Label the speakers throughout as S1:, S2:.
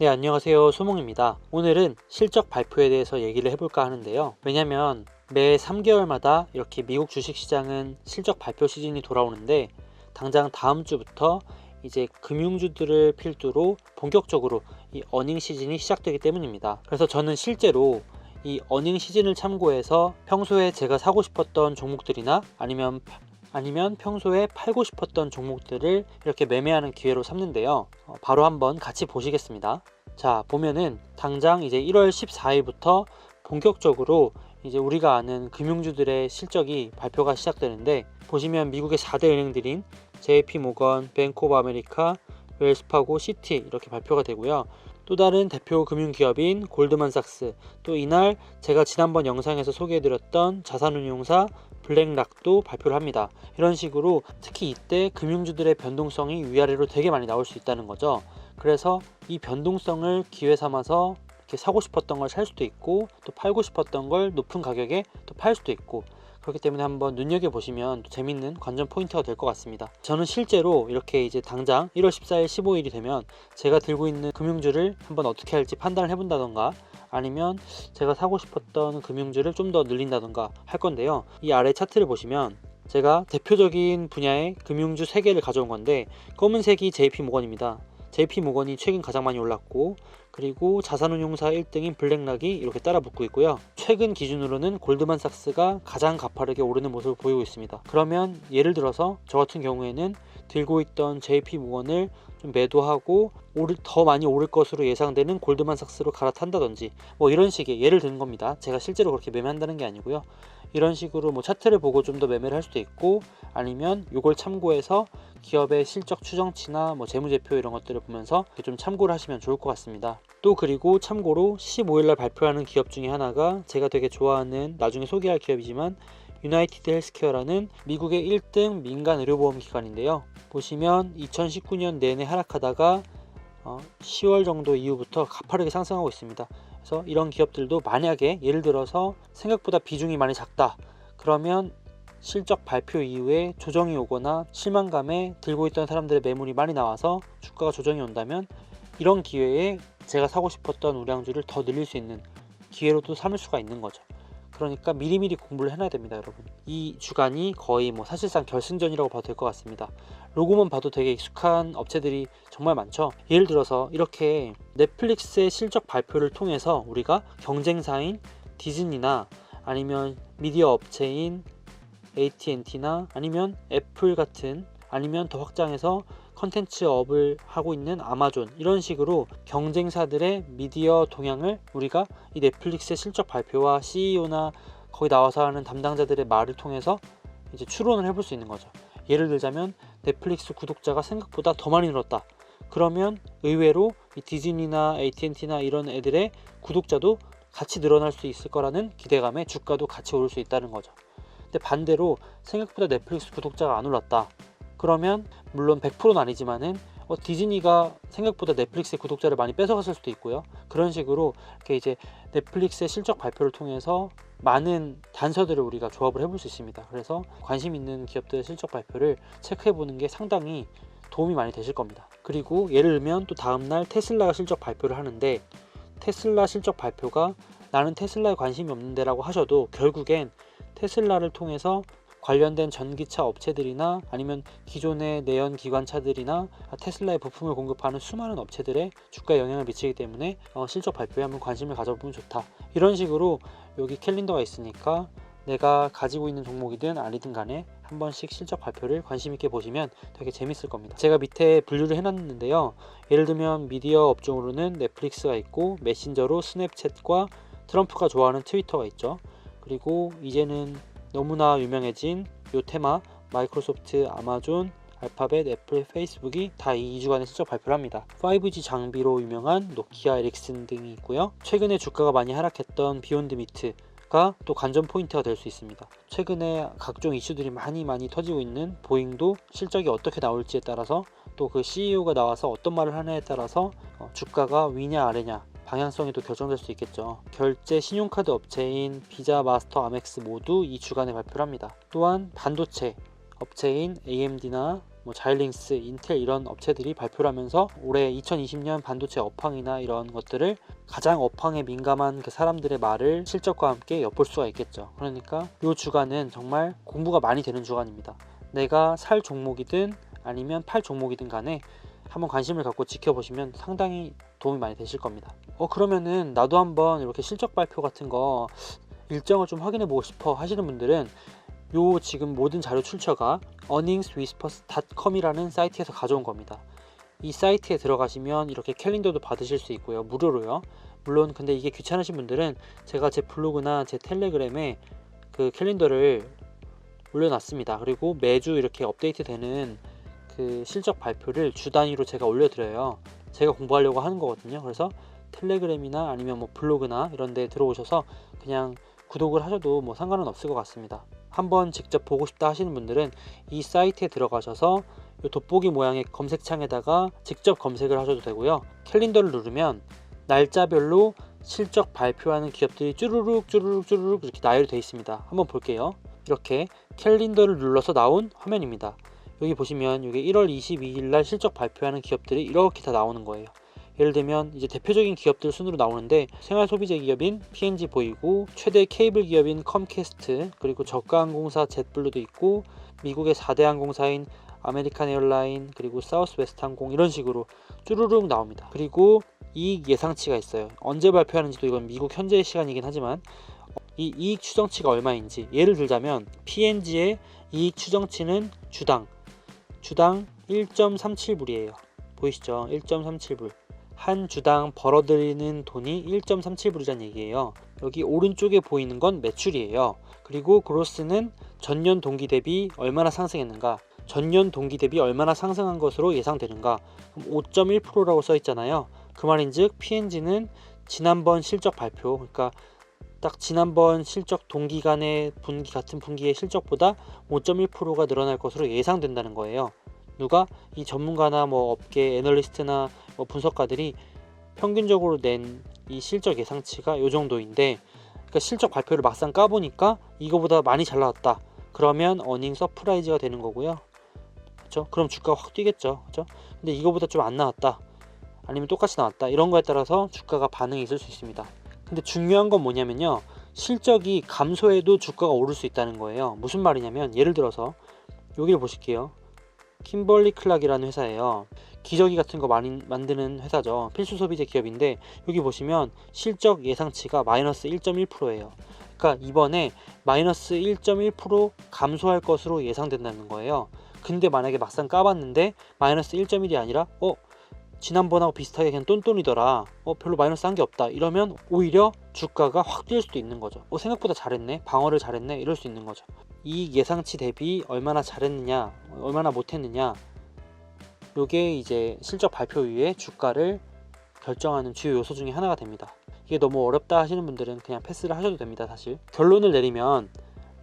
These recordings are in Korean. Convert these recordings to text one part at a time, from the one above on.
S1: 네, 안녕하세요. 소몽입니다. 오늘은 실적 발표에 대해서 얘기를 해볼까 하는데요. 왜냐면 매 3개월마다 이렇게 미국 주식시장은 실적 발표 시즌이 돌아오는데 당장 다음 주부터 이제 금융주들을 필두로 본격적으로 이 어닝 시즌이 시작되기 때문입니다. 그래서 저는 실제로 이 어닝 시즌을 참고해서 평소에 제가 사고 싶었던 종목들이나 아니면 아니면 평소에 팔고 싶었던 종목들을 이렇게 매매하는 기회로 삼는데요. 어, 바로 한번 같이 보시겠습니다. 자, 보면은 당장 이제 1월 14일부터 본격적으로 이제 우리가 아는 금융주들의 실적이 발표가 시작되는데 보시면 미국의 4대 은행들인 JP 모건, 뱅크 오브 아메리카, 웰스파고, 시티 이렇게 발표가 되고요. 또 다른 대표 금융기업인 골드만삭스, 또 이날 제가 지난번 영상에서 소개해드렸던 자산운용사 블랙락도 발표를 합니다. 이런 식으로 특히 이때 금융주들의 변동성이 위아래로 되게 많이 나올 수 있다는 거죠. 그래서 이 변동성을 기회 삼아서 이렇게 사고 싶었던 걸 살 수도 있고 또 팔고 싶었던 걸 높은 가격에 또 팔 수도 있고 그렇기 때문에 한번 눈여겨보시면 재밌는 관전 포인트가 될 것 같습니다. 저는 실제로 이렇게 이제 당장 1월 14일, 15일이 되면 제가 들고 있는 금융주를 한번 어떻게 할지 판단을 해본다던가 아니면 제가 사고 싶었던 금융주를 좀 더 늘린다던가 할 건데요. 이 아래 차트를 보시면 제가 대표적인 분야의 금융주 3개를 가져온 건데 검은색이 JP 모건입니다. JP 모건이 최근 가장 많이 올랐고 그리고 자산운용사 1등인 블랙락이 이렇게 따라 붙고 있고요. 최근 기준으로는 골드만삭스가 가장 가파르게 오르는 모습을 보이고 있습니다. 그러면 예를 들어서 저 같은 경우에는 들고 있던 JP 모건을 좀 매도하고 오를, 더 많이 오를 것으로 예상되는 골드만삭스로 갈아탄다든지 뭐 이런 식의 예를 드는 겁니다. 제가 실제로 그렇게 매매한다는 게 아니고요. 이런 식으로 뭐 차트를 보고 좀 더 매매를 할 수도 있고 아니면 이걸 참고해서 기업의 실적 추정치나 뭐 재무제표 이런 것들을 보면서 좀 참고를 하시면 좋을 것 같습니다. 또 그리고 참고로 15일날 발표하는 기업 중에 하나가 제가 되게 좋아하는 나중에 소개할 기업이지만 유나이티드 헬스케어라는 미국의 1등 민간 의료보험 기관인데요. 보시면 2019년 내내 하락하다가 어, 10월 정도 이후부터 가파르게 상승하고 있습니다. 그래서 이런 기업들도 만약에 예를 들어서 생각보다 비중이 많이 작다. 그러면 실적 발표 이후에 조정이 오거나 실망감에 들고 있던 사람들의 매물이 많이 나와서 주가가 조정이 온다면 이런 기회에 제가 사고 싶었던 우량주를 더 늘릴 수 있는 기회로도 삼을 수가 있는 거죠. 그러니까 미리미리 공부를 해놔야 됩니다, 여러분. 이 주간이 거의 뭐 사실상 결승전이라고 봐도 될 것 같습니다. 로고만 봐도 되게 익숙한 업체들이 정말 많죠. 예를 들어서 이렇게 넷플릭스의 실적 발표를 통해서 우리가 경쟁사인 디즈니나 아니면 미디어 업체인 AT&T나 아니면 애플 같은 아니면 더 확장해서 컨텐츠 업을 하고 있는 아마존 이런 식으로 경쟁사들의 미디어 동향을 우리가 이 넷플릭스의 실적 발표와 CEO나 거기 나와서 하는 담당자들의 말을 통해서 이제 추론을 해볼 수 있는 거죠. 예를 들자면 넷플릭스 구독자가 생각보다 더 많이 늘었다. 그러면 의외로 이 디즈니나 AT&T나 이런 애들의 구독자도 같이 늘어날 수 있을 거라는 기대감에 주가도 같이 오를 수 있다는 거죠. 근데 반대로 생각보다 넷플릭스 구독자가 안 올랐다. 그러면 물론 100%는 아니지만은 어, 디즈니가 생각보다 넷플릭스의 구독자를 많이 뺏어갔을 수도 있고요. 그런 식으로 이렇게 이제 넷플릭스의 실적 발표를 통해서 많은 단서들을 우리가 조합을 해볼 수 있습니다. 그래서 관심 있는 기업들의 실적 발표를 체크해 보는 게 상당히 도움이 많이 되실 겁니다. 그리고 예를 들면 또 다음날 테슬라가 실적 발표를 하는데 테슬라 실적 발표가 나는 테슬라에 관심이 없는데라고 하셔도 결국엔 테슬라를 통해서 관련된 전기차 업체들이나 아니면 기존의 내연 기관차들이나 테슬라의 부품을 공급하는 수많은 업체들의 주가에 영향을 미치기 때문에 어, 실적 발표에 한번 관심을 가져보면 좋다. 이런 식으로 여기 캘린더가 있으니까 내가 가지고 있는 종목이든 아니든 간에 한 번씩 실적 발표를 관심 있게 보시면 되게 재밌을 겁니다. 제가 밑에 분류를 해놨는데요. 예를 들면 미디어 업종으로는 넷플릭스가 있고 메신저로 스냅챗과 트럼프가 좋아하는 트위터가 있죠. 그리고 이제는 너무나 유명해진 요 테마 마이크로소프트, 아마존, 알파벳, 애플, 페이스북이 다 이 2주간의 실적 발표를 합니다. 5G 장비로 유명한 노키아, 에릭슨 등이 있고요. 최근에 주가가 많이 하락했던 비욘드 미트가 또 관전 포인트가 될 수 있습니다. 최근에 각종 이슈들이 많이 많이 터지고 있는 보잉도 실적이 어떻게 나올지에 따라서 또 그 CEO가 나와서 어떤 말을 하냐에 따라서 어, 주가가 위냐 아래냐 방향성이 또 결정될 수 있겠죠. 결제 신용카드 업체인 비자, 마스터, 아멕스 모두 이 주간에 발표를 합니다. 또한 반도체 업체인 AMD나 뭐 자일링스, 인텔 이런 업체들이 발표를 하면서 올해 2020년 반도체 업황이나 이런 것들을 가장 업황에 민감한 그 사람들의 말을 실적과 함께 엿볼 수가 있겠죠. 그러니까 이 주간은 정말 공부가 많이 되는 주간입니다. 내가 살 종목이든 아니면 팔 종목이든 간에 한번 관심을 갖고 지켜보시면 상당히 도움이 많이 되실 겁니다. 어 그러면은 나도 한번 이렇게 실적 발표 같은 거 일정을 좀 확인해 보고 싶어 하시는 분들은 요 지금 모든 자료 출처가 earningswhispers.com이라는 사이트에서 가져온 겁니다. 이 사이트에 들어가시면 이렇게 캘린더도 받으실 수 있고요. 무료로요. 물론 근데 이게 귀찮으신 분들은 제가 제 블로그나 제 텔레그램에 그 캘린더를 올려놨습니다. 그리고 매주 이렇게 업데이트 되는 그 실적 발표를 주 단위로 제가 올려드려요. 제가 공부하려고 하는 거거든요. 그래서 텔레그램이나 아니면 뭐 블로그나 이런 데 들어오셔서 그냥 구독을 하셔도 뭐 상관은 없을 것 같습니다. 한번 직접 보고 싶다 하시는 분들은 이 사이트에 들어가셔서 이 돋보기 모양의 검색창에다가 직접 검색을 하셔도 되고요. 캘린더를 누르면 날짜별로 실적 발표하는 기업들이 쭈루룩 쭈루룩 쭈루룩 이렇게 나열이 되어 있습니다. 한번 볼게요. 이렇게 캘린더를 눌러서 나온 화면입니다. 여기 보시면 이게 1월 22일 날 실적 발표하는 기업들이 이렇게 다 나오는 거예요. 예를 들면 이제 대표적인 기업들 순으로 나오는데 생활 소비재 기업인 P&G 보이고 최대 케이블 기업인 컴캐스트 그리고 저가 항공사 젯블루도 있고 미국의 4대 항공사인 아메리칸 에어라인 그리고 사우스웨스트 항공 이런 식으로 쭈루룩 나옵니다. 그리고 이익 예상치가 있어요. 언제 발표하는지도 이건 미국 현재 시간이긴 하지만 이 이익 추정치가 얼마인지 예를 들자면 P&G의 이익 추정치는 주당 주당 1.37불이에요. 보이시죠? 1.37불. 한 주당 벌어들이는 돈이 1.37불이란 얘기예요. 여기 오른쪽에 보이는 건 매출이에요. 그리고 그로스는 전년 동기 대비 얼마나 상승했는가? 전년 동기 대비 얼마나 상승한 것으로 예상되는가? 5.1%라고 써 있잖아요. 그 말인즉 P&G는 지난번 실적 발표, 그러니까 딱 지난번 실적 동기간의 분기 같은 분기의 실적보다 5.1%가 늘어날 것으로 예상된다는 거예요. 누가 이 전문가나 뭐 업계 애널리스트나 뭐 분석가들이 평균적으로 낸 이 실적 예상치가 이 정도인데 그러니까 실적 발표를 막상 까보니까 이거보다 많이 잘 나왔다. 그러면 어닝 서프라이즈가 되는 거고요. 그렇죠? 그럼 주가가 확 뛰겠죠. 그렇죠? 근데 이거보다 좀 안 나왔다. 아니면 똑같이 나왔다. 이런 거에 따라서 주가가 반응이 있을 수 있습니다. 근데 중요한 건 뭐냐면요. 실적이 감소해도 주가가 오를 수 있다는 거예요. 무슨 말이냐면 예를 들어서 여기를 보실게요. 킴벌리 클락이라는 회사예요. 기저귀 같은 거 많이 만드는 회사죠. 필수 소비재 기업인데 여기 보시면 실적 예상치가 마이너스 1.1%예요. 그러니까 이번에 마이너스 1.1% 감소할 것으로 예상된다는 거예요. 근데 만약에 막상 까봤는데 마이너스 1.1이 아니라 어 지난번하고 비슷하게 그냥 똔똔이더라. 어 별로 마이너스 한 게 없다. 이러면 오히려 주가가 확 뛸 수도 있는 거죠. 어 생각보다 잘했네. 방어를 잘했네. 이럴 수 있는 거죠. 이 예상치 대비 얼마나 잘했느냐, 얼마나 못했느냐. 요게 이제 실적 발표 이후에 주가를 결정하는 주요 요소 중에 하나가 됩니다. 이게 너무 어렵다 하시는 분들은 그냥 패스를 하셔도 됩니다, 사실. 결론을 내리면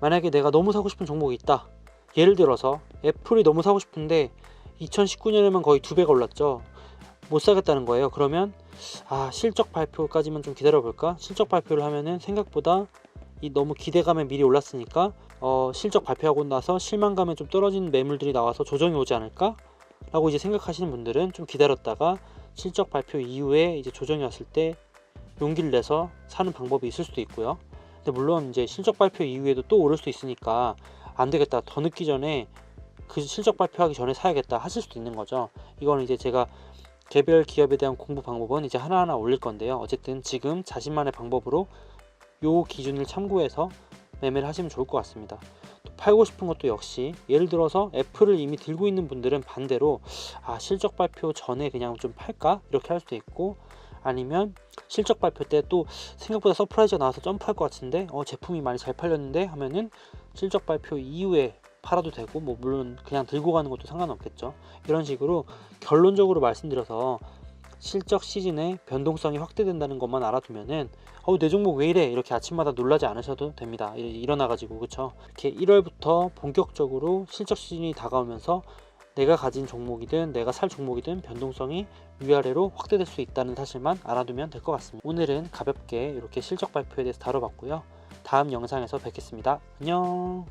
S1: 만약에 내가 너무 사고 싶은 종목이 있다. 예를 들어서 애플이 너무 사고 싶은데 2019년에만 거의 두 배가 올랐죠. 못 사겠다는 거예요. 그러면 아 실적 발표까지만 좀 기다려 볼까? 실적 발표를 하면은 생각보다 이 너무 기대감에 미리 올랐으니까 어, 실적 발표하고 나서 실망감에 좀 떨어진 매물들이 나와서 조정이 오지 않을까? 라고 이제 생각하시는 분들은 좀 기다렸다가 실적 발표 이후에 이제 조정이 왔을 때 용기를 내서 사는 방법이 있을 수도 있고요. 근데 물론 이제 실적 발표 이후에도 또 오를 수 있으니까 안 되겠다. 더 늦기 전에 그 실적 발표하기 전에 사야겠다 하실 수도 있는 거죠. 이거는 이제 제가 개별 기업에 대한 공부 방법은 이제 하나하나 올릴 건데요. 어쨌든 지금 자신만의 방법으로 요 기준을 참고해서 매매를 하시면 좋을 것 같습니다. 또 팔고 싶은 것도 역시 예를 들어서 애플을 이미 들고 있는 분들은 반대로 아 실적 발표 전에 그냥 좀 팔까 이렇게 할 수도 있고 아니면 실적 발표 때 또 생각보다 서프라이즈가 나와서 점프할 것 같은데 어 제품이 많이 잘 팔렸는데 하면은 실적 발표 이후에 팔아도 되고 뭐 물론 그냥 들고 가는 것도 상관없겠죠. 이런 식으로 결론적으로 말씀드려서 실적 시즌에 변동성이 확대된다는 것만 알아두면은 어우 내 종목 왜 이래? 이렇게 아침마다 놀라지 않으셔도 됩니다. 일어나가지고 그쵸? 이렇게 1월부터 본격적으로 실적 시즌이 다가오면서 내가 가진 종목이든 내가 살 종목이든 변동성이 위아래로 확대될 수 있다는 사실만 알아두면 될 것 같습니다. 오늘은 가볍게 이렇게 실적 발표에 대해서 다뤄봤고요. 다음 영상에서 뵙겠습니다. 안녕